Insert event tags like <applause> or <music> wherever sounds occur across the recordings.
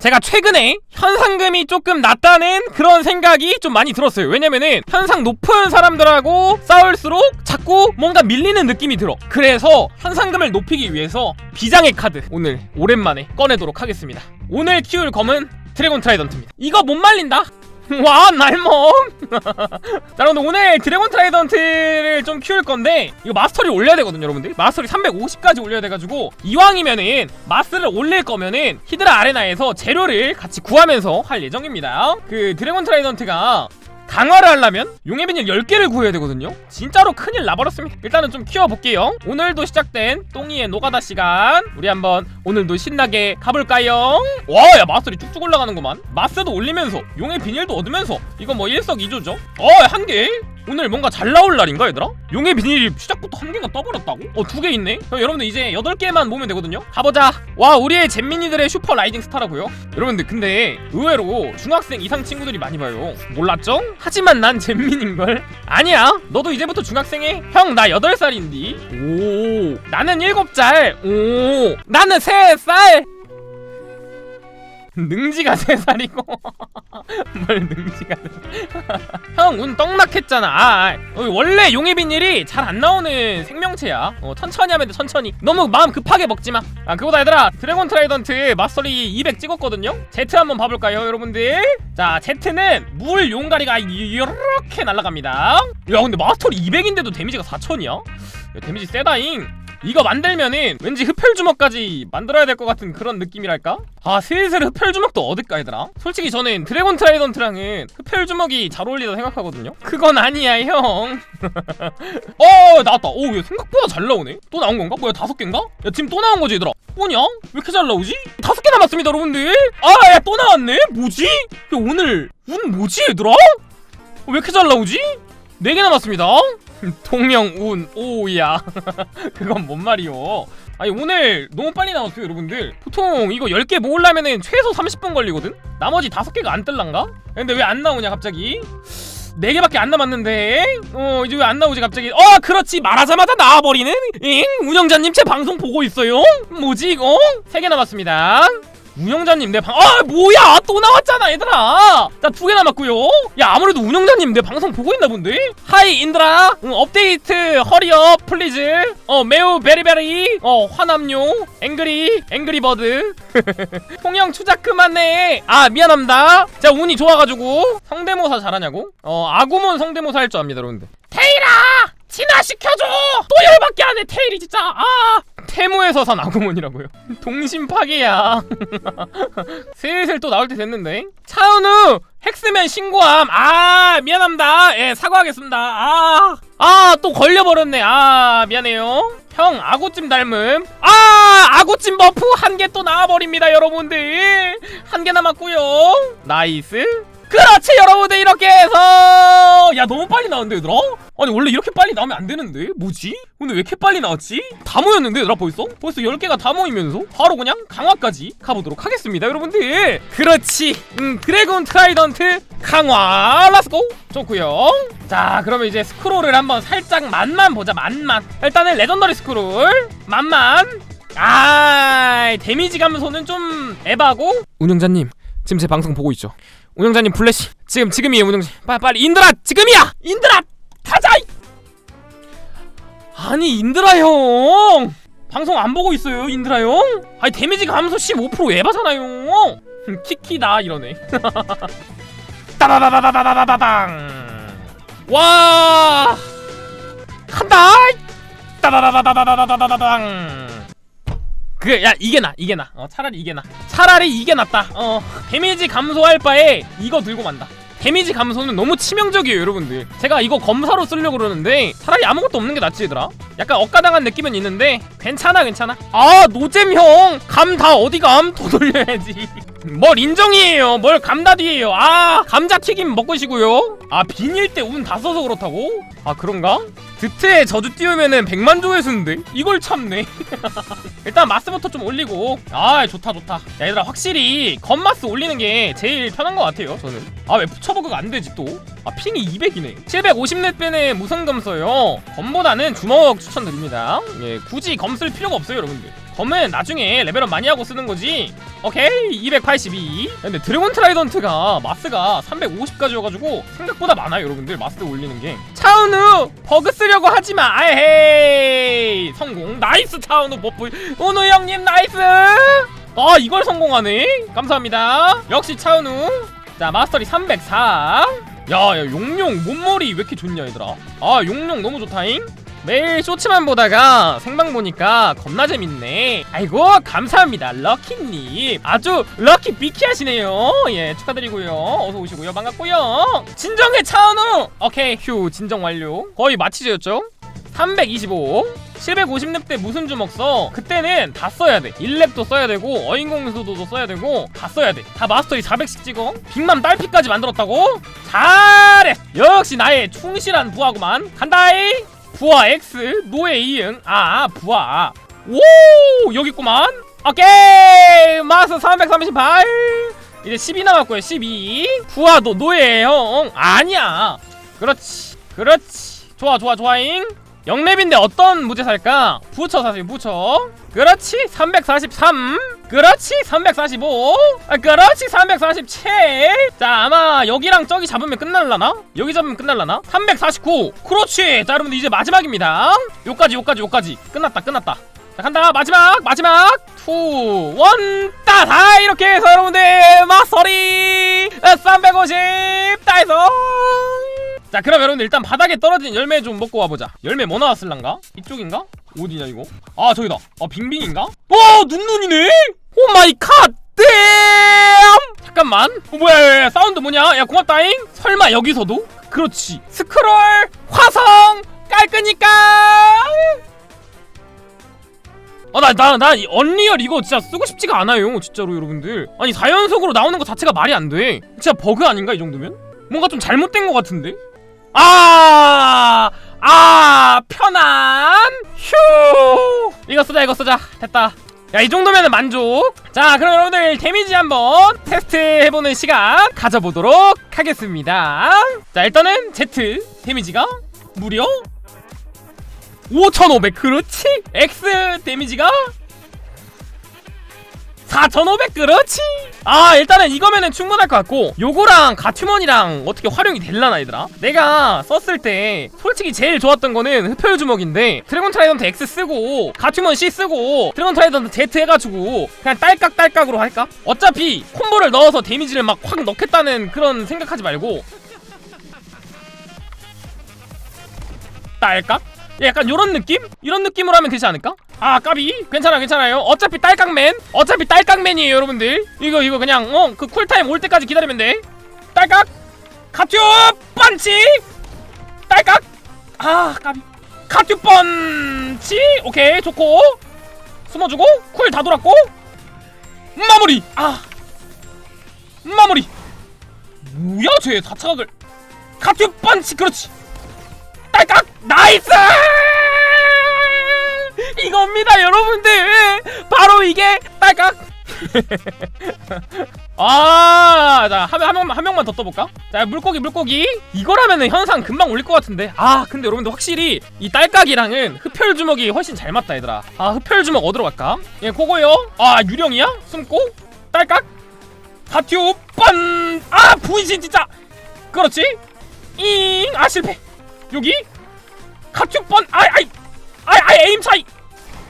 제가 최근에 현상금이 조금 낮다는 그런 생각이 좀 많이 들었어요. 왜냐면은 현상 높은 사람들하고 싸울수록 자꾸 뭔가 밀리는 느낌이 들어. 그래서 현상금을 높이기 위해서 비장의 카드 오늘 오랜만에 꺼내도록 하겠습니다. 오늘 키울 검은 드래곤 트라이던트입니다. 이거 못 말린다. <laughs> 와 날먹 <laughs> 자 여러분들 오늘 드래곤 트라이던트를 좀 키울 건데 이거 마스터리 올려야 되거든요 여러분들 마스터리 350까지 올려야 돼가지고 이왕이면은 마스를 올릴 거면은 히드라 아레나에서 재료를 같이 구하면서 할 예정입니다. 그 드래곤 트라이던트가 강화를 하려면 용의 비닐 10개를 구해야 되거든요. 진짜로 큰일 나버렸습니다. 일단은 좀 키워볼게요. 오늘도 시작된 똥이의 노가다 시간. 우리 한번 오늘도 신나게 가볼까요? 와야 마스터리 쭉쭉 올라가는구만. 마스도 올리면서 용의 비닐도 얻으면서. 이거 뭐 일석이조죠? 어 한개 오늘 뭔가 잘 나올 날인가 얘들아? 용의 비닐이 시작부터 한 개가 떠버렸다고? 어 두 개 있네? 그럼 여러분들 이제 여덟 개만 모으면 되거든요? 가보자 와 우리의 잼민이들의 슈퍼 라이징 스타라고요? 여러분들 근데 의외로 중학생 이상 친구들이 많이 봐요 몰랐죠? 하지만 난 잼민인걸 아니야 너도 이제부터 중학생해 형나 8살인디 오 나는 7살 오 나는 3살 능지가 3살이고. <laughs> 뭘 능지가 <laughs> 형 운 떡락했잖아. 아, 아. 어, 원래 용의 비닐이 잘 안 나오는 생명체야. 어, 천천히 하면 돼 천천히. 너무 마음 급하게 먹지마. 아 그거다 얘들아. 드래곤 트라이던트 마스터리 200 찍었거든요? 제트 한번 봐볼까요 여러분들? 자 제트는 물 용가리가 이렇게 날아갑니다. 야 근데 마스터리 200인데도 데미지가 4000이야? 야, 데미지 세다잉 이거 만들면은 왠지 흡혈 주먹까지 만들어야 될 것 같은 그런 느낌이랄까? 아 슬슬 흡혈 주먹도 얻을까 얘들아? 솔직히 저는 드래곤 트라이던트랑은 흡혈 주먹이 잘 어울리다 생각하거든요. 그건 아니야 형. <laughs> 어 나왔다. 오 야, 생각보다 잘 나오네. 또 나온 건가? 뭐야 다섯 개인가? 야 지금 또 나온 거지 얘들아? 뭐냐? 왜 이렇게 잘 나오지? 다섯 개 남았습니다 여러분들. 아 야 또 나왔네? 뭐지? 야 오늘 운 뭐지 얘들아? 어, 왜 이렇게 잘 나오지? 네개 남았습니다. <laughs> 동명운 오야. <laughs> 그건 뭔 말이요 아니 오늘 너무 빨리 나왔어요 여러분들. 보통 이거 10개 모으려면은 최소 30분 걸리거든? 나머지 5개가 안 뜰란가? 근데 왜 안 나오냐 갑자기? 4개밖에 안 남았는데? 어 이제 왜 안 나오지 갑자기? 어 그렇지. 말하자마자 나와버리는? 잉? 운영자님 제 방송 보고 있어요? 뭐지 이거? 3개 남았습니다 운영자님 내 방, 아 뭐야! 또 나왔잖아 얘들아! 자 두 개 남았고요. 야 아무래도 운영자님 내 방송 보고 있나 본데? 하이 인드라! 응, 업데이트 허리업 플리즈! 어 매우 베리베리! 어 화남용 앵그리 앵그리버드! 통영 <laughs> 추작 그만해! 아 미안합니다. 자 운이 좋아가지고 성대모사 잘하냐고? 어 아구몬 성대모사 할 줄 압니다 여러분들. 테일아 진화시켜줘! 또 열받게 하네 테일이 진짜. 아 태무에서 산 아구몬이라고요. <laughs> 동심 파괴야. <laughs> 슬슬 또 나올 때 됐는데. 차은우 헥스맨 신고함. 아 미안합니다. 예 사과하겠습니다. 아 아 또 걸려버렸네. 아 미안해요. 형 아구찜 닮음. 아 아구찜 버프 한 개 또 나와버립니다 여러분들. 한 개 남았고요. 나이스. 그렇지 여러분들. 이렇게 해서. 야 너무 빨리 나왔는데 얘들아? 아니 원래 이렇게 빨리 나오면 안 되는데? 뭐지? 근데 왜 이렇게 빨리 나왔지? 다 모였는데 얘들아 벌써? 벌써 10개가 다 모이면서? 바로 그냥 강화까지 가보도록 하겠습니다 여러분들. 그렇지. 음 드래곤 트라이던트 강화. 렛츠고 좋구요. 자 그러면 이제 스크롤을 한번 살짝 맛만 보자 맛만. 일단은 레전더리 스크롤. 맛만. 아 데미지 감소는 좀 에바고. 운영자님 지금 제 방송 보고 있죠 운영자님 블레시. 지금 지금이에요 운영자 빨리 빨리 인드라 지금이야! 인드라 가자! 이- 아니 인드라 형! 방송 안 보고 있어요 인드라 형? 아니 데미지 감소 15% 에바잖아요. <laughs> 키키다 이러네. <laughs> 따바바바바바바바방 와! 간다! 따바바바바바바바방 그래 야 이게 나 이게 나. 어, 차라리 이게 나. 차라리 이게 낫다. 어 데미지 감소할 바에 이거 들고 만다. 데미지 감소는 너무 치명적이에요 여러분들. 제가 이거 검사로 쓰려고 그러는데 차라리 아무것도 없는 게 낫지 얘들아. 약간 억가당한 느낌은 있는데 괜찮아 괜찮아. 아 노잼 형감 다 어디 감? 더 돌려야지. <laughs> 뭘 인정이에요. 뭘 감다디에요. 아 감자튀김 먹으시고요. 아 비닐 때 운 다 써서 그렇다고? 아 그런가? 드트에 저주 띄우면은 100만 조회수인데? 이걸 참네. <laughs> 일단 마스부터 좀 올리고. 아 좋다 좋다. 야 얘들아 확실히 건마스 올리는 게 제일 편한 것 같아요 저는. 아왜 푸처버그가 안 되지 또 아 핑이 200이네. 750넷배는 무슨 검 써요. 검보다는 주먹 추천드립니다. 예 굳이 검 쓸 필요가 없어요 여러분들. 검은 나중에 레벨업 많이 하고 쓰는 거지 오케이 282 근데 드래곤 트라이던트가 마스가 350까지 여가지고 생각보다 많아요 여러분들. 마스 올리는 게. 차은우 버그 쓰려고 하지마. 아헤이. 성공. 나이스 차은우 버프. 오누 형님 나이스. 아 이걸 성공하네. 감사합니다. 역시 차은우. 자 마스터리 304 야야 용룡 몸머리 왜 이렇게 좋냐 얘들아. 아 용룡 너무 좋다잉 매일 쇼츠만 보다가 생방 보니까 겁나 재밌네. 아이고 감사합니다 럭키님. 아주 럭키 비키하시네요. 예 축하드리고요. 어서 오시고요. 반갑고요. 진정해 차은우! 오케이 휴 진정 완료. 거의 마치죠였죠 325 750렙 때 무슨 주먹 써? 그때는 다 써야 돼. 1렙도 써야 되고 어인공수도도 써야 되고 다 써야 돼다 마스터리 400씩 찍어. 빅맘 딸피까지 만들었다고? 잘해! 역시 나의 충실한 부하구만. 간다이 부하 X 노예 이응. 아 부하. 오 여기 있구만. 오케이. 마스 338 이제 12 남았고요. 12 부하 너 노예 형. 아니야. 그렇지 그렇지. 좋아 좋아 좋아잉 영랩인데 어떤 무제 살까? 부처 사세요 부처. 그렇지 343 그렇지 345 아, 그렇지 347자 아마 여기랑 저기 잡으면 끝날라나? 여기 잡으면 끝날라나? 349 그렇지 자 여러분들 이제 마지막입니다. 요까지 요까지 요까지. 끝났다 끝났다. 자 간다. 마지막 마지막. 투 원 따 다 이렇게 해서 여러분들 마서리. 350 따해서 자 그럼 여러분들 일단 바닥에 떨어진 열매 좀 먹고 와보자 열매 뭐 나왔을란가? 이쪽인가? 어디냐 이거? 아 저기다 아 빙빙인가? 와 눈눈이네? 오 마이 갓 댐! 잠깐만 어 뭐야 야, 야, 사운드 뭐냐? 야 고맙다잉 설마 여기서도? 그렇지 스크롤 화성 깔끄니까 아나나나 언리얼 이거 진짜 쓰고 싶지가 않아요 진짜로 여러분들 아니 4연속으로 나오는 거 자체가 말이 안돼 진짜 버그 아닌가 이 정도면? 뭔가 좀 잘못된 것 같은데? 아, 아, 편안. 휴. 이거 쓰자, 이거 쓰자. 됐다. 야, 이 정도면 만족. 자, 그럼 여러분들 데미지 한번 테스트 해보는 시간 가져보도록 하겠습니다. 자, 일단은 Z 데미지가 무려 5,500. 그렇지? X 데미지가 4,500 그렇지? 아 일단은 이거면은 충분할 것 같고 요거랑 가튜먼이랑 어떻게 활용이 될라나 얘들아 내가 썼을 때 솔직히 제일 좋았던 거는 흡혈 주먹인데 드래곤 트라이던트 X 쓰고 가튜먼 C 쓰고 드래곤 트라이던트 Z 해가지고 그냥 딸깍딸깍으로 할까? 어차피 콤보를 넣어서 데미지를 막 확 넣겠다는 그런 생각하지 말고 딸깍? 약간 요런 느낌? 이런 느낌으로 하면 되지 않을까? 아 까비. 괜찮아 괜찮아요. 어차피 딸깍맨. 어차피 딸깍맨이에요 여러분들. 이거 이거 그냥 어 그 쿨타임 올 때까지 기다리면 돼. 딸깍. 카튜 펀치. 딸깍. 아 까비. 카튜 펀치. 오케이 좋고. 숨어주고 쿨 다 돌았고. 마무리. 아. 마무리. 뭐야 쟤. 4차각을. 카튜 펀치 그렇지 딸깍 나이스! 이겁니다 여러분들! 바로 이게 딸깍 아자한 명만 한 명만 더 떠볼까? 자 물고기 물고기. 이거라면은 현상 금방 올릴 것 같은데. 아 근데 여러분들 확실히 이 딸깍이랑은 흡혈 주먹이 훨씬 잘 맞다 얘들아. 아 흡혈 주먹 어디로 갈까? 예 그거요. 아 유령이야? 숨고? 딸깍 하튜 빤아 분신 진짜! 그렇지? 잉아 실패 여기? 카튜번 아이 아이 아이 아이 에임 차이.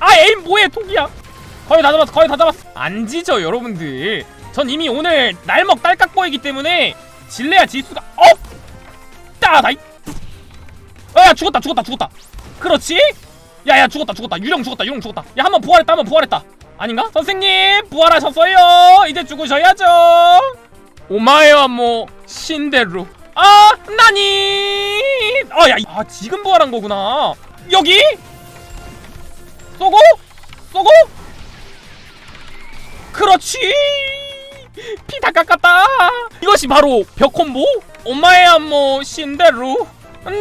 아 에임 뭐해 독이야? 거의 다 잡았어 거의 다 잡았어. 안 지죠 여러분들. 전 이미 오늘 날먹 딸깍보이기 때문에 질래야 지수가 어? 따다이. 어야 죽었다 죽었다 죽었다. 그렇지? 야야 죽었다 죽었다. 유령 죽었다 유령 죽었다. 야 한번 부활했다 한번 부활했다. 아닌가? 선생님 부활하셨어요. 이제 죽으셔야죠. 오마에와 뭐 신데루. 아 나니 아야 아 지금 부활한 거구나. 여기? 쏘고? 쏘고? 그렇지! 피 다 깎았다! 이것이 바로 벽 콤보? 엄마의 안모 신데루.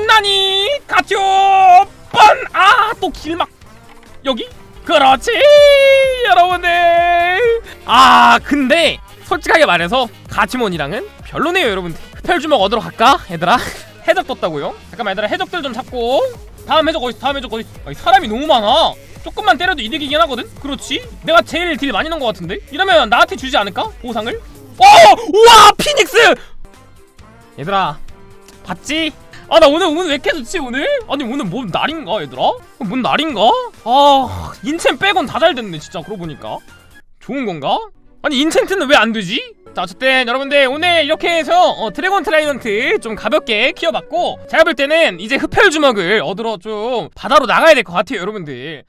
나니 가튜 뻔아또 길막 여기? 그렇지! 여러분들! 아 근데 솔직하게 말해서 가치몬이랑은 별로네요 여러분들. 흡혈주먹 얻으러 갈까 얘들아 해적 떴다고요 잠깐만 얘들아 해적들 좀 잡고 다음 해적 어디 다음 해적 어디 아니, 사람이 너무 많아 조금만 때려도 이득이긴 하거든? 그렇지? 내가 제일 딜 많이 넣은 것 같은데? 이러면 나한테 주지 않을까? 보상을? 어! 우와! 피닉스! 얘들아 봤지? 아 나 오늘 오늘 왜 이렇게 좋지 오늘? 아니 오늘 뭔 날인가 얘들아? 뭔 날인가? 아 인챈 빼곤 다 잘 됐네 진짜 그러고 보니까 좋은 건가? 아니 인챈트는 왜 안 되지? 자 어쨌든 여러분들 오늘 이렇게 해서 어, 드래곤 트라이던트 좀 가볍게 키워봤고 제가 볼 때는 이제 흡혈 주먹을 얻으러 좀 바다로 나가야 될 것 같아요 여러분들